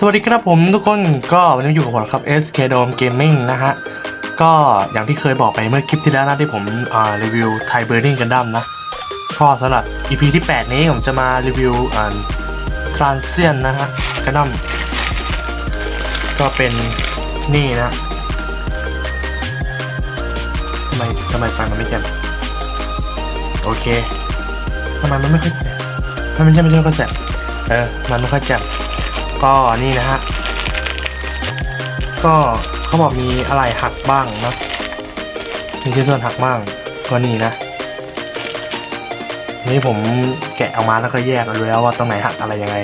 สวัสดีครับผมทุกคนก็วันนี้อยู่กับผมครับ SK Dome Gaming นะฮะ ก็อย่างที่เคยบอกไปเมื่อคลิปที่แล้วนะที่ผมรีวิวไทเบอร์นิงกันดั้มนะก็สำหรับ EP ที่ 8 นี้ผมจะมารีวิวอ่าทรานเซียนนะฮะกันดั้มก็เป็นนี่นะทำไมทำไมไฟมันไม่แจ่มโอเคทำไมมันไม่ค่อยแจ่มมันไม่ใช่ไม่ใช่ไม่ค่อยแจ่มเออมันไม่ค่อยแจ่ม ก็นี่นะฮะ ก็เขาบอกมีอะไรหักบ้างนะมีชิ้นส่วนหักบ้าง ก็นี่นะ นี่ผมแกะออกมาแล้วก็แยกเอาแล้วว่าตรงไหนหักอะไรยังไง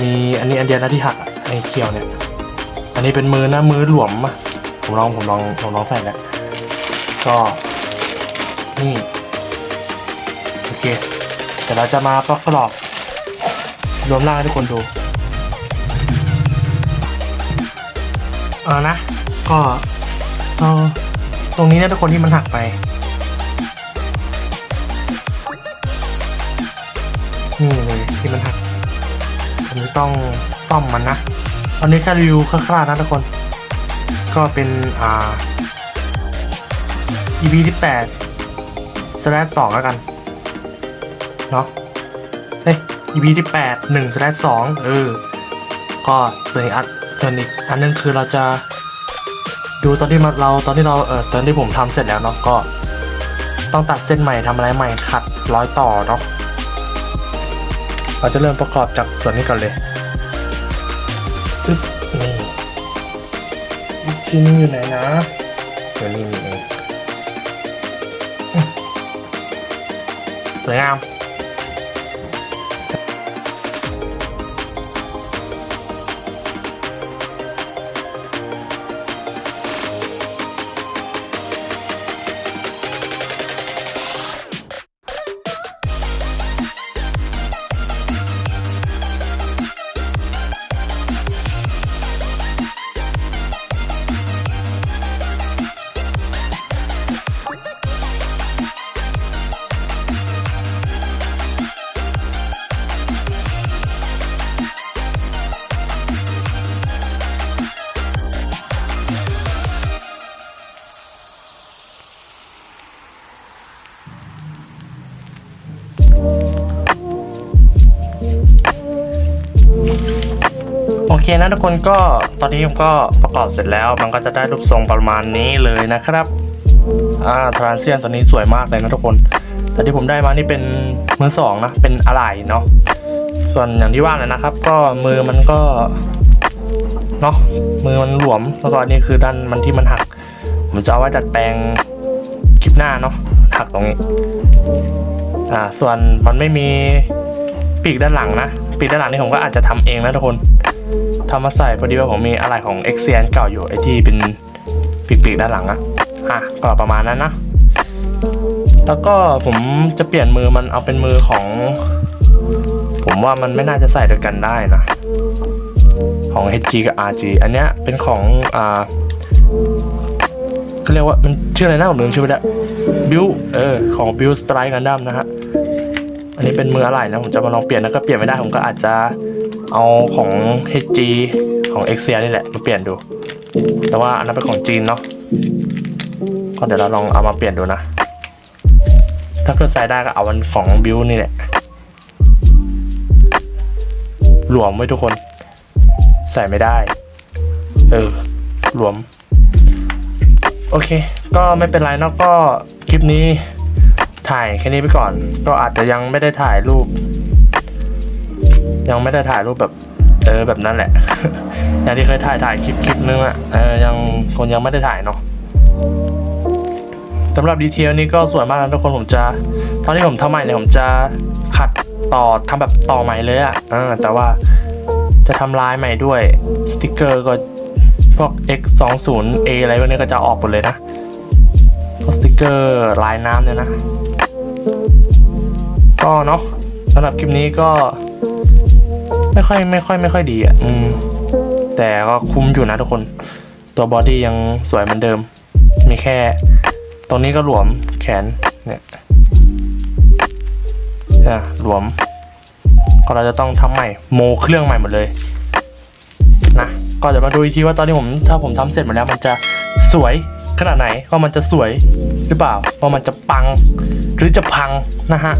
มีอันนี้อันเดียวนะที่หักไอ้เขียวเนี่ย อันนี้เป็นมือนะมือหลวมอะผมลองผมลองผมลองใส่แล้วก็นี่โอเคเดี๋ยวเราจะมาประกอบรวมร่างให้ทุกคนดู เออนะ ก็เออตรงนี้นะทุกคนที่มันหักไป นี่เลยที่มันหักผมจะต้องซ่อมมันนะ ตอนนี้แค่รีวิวคร่าวๆนะทุกคน ก็เป็นอ่า EP ที่แปดสแลสองแล้วกันเนาะเฮ้ย EP ที่แปดหนึ่งสแลสองเออ ก็ส่วนอีกอันส่วนอีกอันนึงคือเราจะดูตอนที่มาเราตอนที่เราเออตอนที่ผมทำเสร็จแล้วเนาะก็ต้องตัดเส้นใหม่ทำอะไรใหม่ขัดร้อยต่อเนาะเราจะเริ่มประกอบจากส่วนนี้ก่อนเลยปึ๊บนี่ชิ้นอยู่ไหนนะเดี๋ยวนี้มีเองสวยงาม เคนะทุกคนก็ตอนนี้ผมก็ประกอบเสร็จแล้ว มันก็จะได้รูปทรงประมาณนี้เลยนะครับอ่าทรานเซียนตัวนี้สวยมากเลยนะทุกคน แต่ที่ผมได้มานี่เป็นมือสองนะ เป็นอะไหล่เนาะส่วนอย่างที่ว่าเลยนะครับ ก็มือมันก็เนาะมือมันหลวมแล้วก็อันนี้คือด้านมันที่มันหัก ผมจะเอาไว้ดัดแปลงคลิปหน้าเนาะหักตรงนี้อ่าส่วนมันไม่มีปีกด้านหลังนะปีกด้านหลังนี่ผมก็อาจจะทำเองนะทุกคน ทำมาใส่พอดีว่าผมมีอะไรของ x อ n เก่าอยู่ไอที่เป็นปีกๆด้านหลังอะอะก็ประมาณนั้นนะ แล้วก็ผมจะเปลี่ยนมือมันเอาเป็นมือของ ผมว่ามันไม่น่าจะใส่ด้วยกันได้นะ ของ HG กับ RG อันเนี้ยเป็นของอ่าก็เรียกว่ามันชื่ออะไรนะผมลืมชื่อไปแล้วบิวเออของบิวสไตร์กันดั้มนะฮะอันนี้เป็นมืออะไรนะผมจะมาลองเปลี่ยนแล้วก็เปลี่ยนไม่ได้ผมก็อาจจะ เอาของ HG ของ x อ n นี่แหละมาเปลี่ยนดู แต่ว่าอันนั้นเป็นของจีนเนาะก็เดี๋ยวเราลองเอามาเปลี่ยนดูนะ ถ้าเกิดใส่ได้ก็เอาวันของบิวนี่แหละหลวมไว้ทุกคน ใส่ไม่ได้ เออหลวม โอเค ก็ไม่เป็นไรเนาะก็คลิปนี้ถ่ายแค่นี้ไปก่อน ก็อาจจะยังไม่ได้ถ่ายรูป ยังไม่ได้ถ่ายรูปแบบเออแบบนั้นแหละ อย่างที่เคยถ่ายถ่ายคลิปคลิปนึงอะเออยังคนยังไม่ได้ถ่ายเนาะสำหรับดีเทลนี้ก็สวยมากนะทุกคนผมจะตอนที่ผมทำใหม่เนี่ยผมจะขัดต่อทำแบบต่อใหม่เลยอะอ่าแต่ว่าจะทำลายใหม่ด้วยสติกเกอร์ก็พวก x 2 0 a อะไรพวกนี้ก็จะออกหมดเลยนะสติกเกอร์ลายน้ำเนี่ยนะ ก็เนาะสำหรับคลิปนี้ก็ ไม่ค่อยไม่ค่อยไม่ค่อยดีอะแต่ก็คุ้มอยู่นะทุกคน ตัวบอดี้ยังสวยเหมือนเดิม มีแค่ ตรงนี้ก็หลวมแขนเนี่ยอะหลวม ก็เราจะต้องทำใหม่โมเครื่องใหม่หมดเลยนะก็จะมาดูอีกทีว่าตอนนี้ผมถ้าผมทำเสร็จหมดแล้วมันจะสวยขนาดไหนว่ามันจะสวยหรือเปล่าว่ามันจะปัง หรือจะพังนะฮะ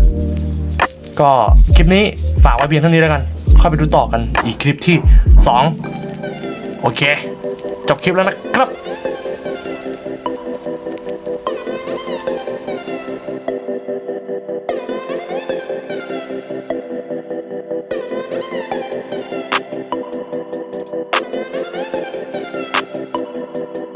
ก็คลิปนี้ฝากไว้เพียงเท่านี้แล้วกัน เข้าไปดูต่อกันอีกคลิปที่ 2 โอเค จบคลิปแล้วนะครับ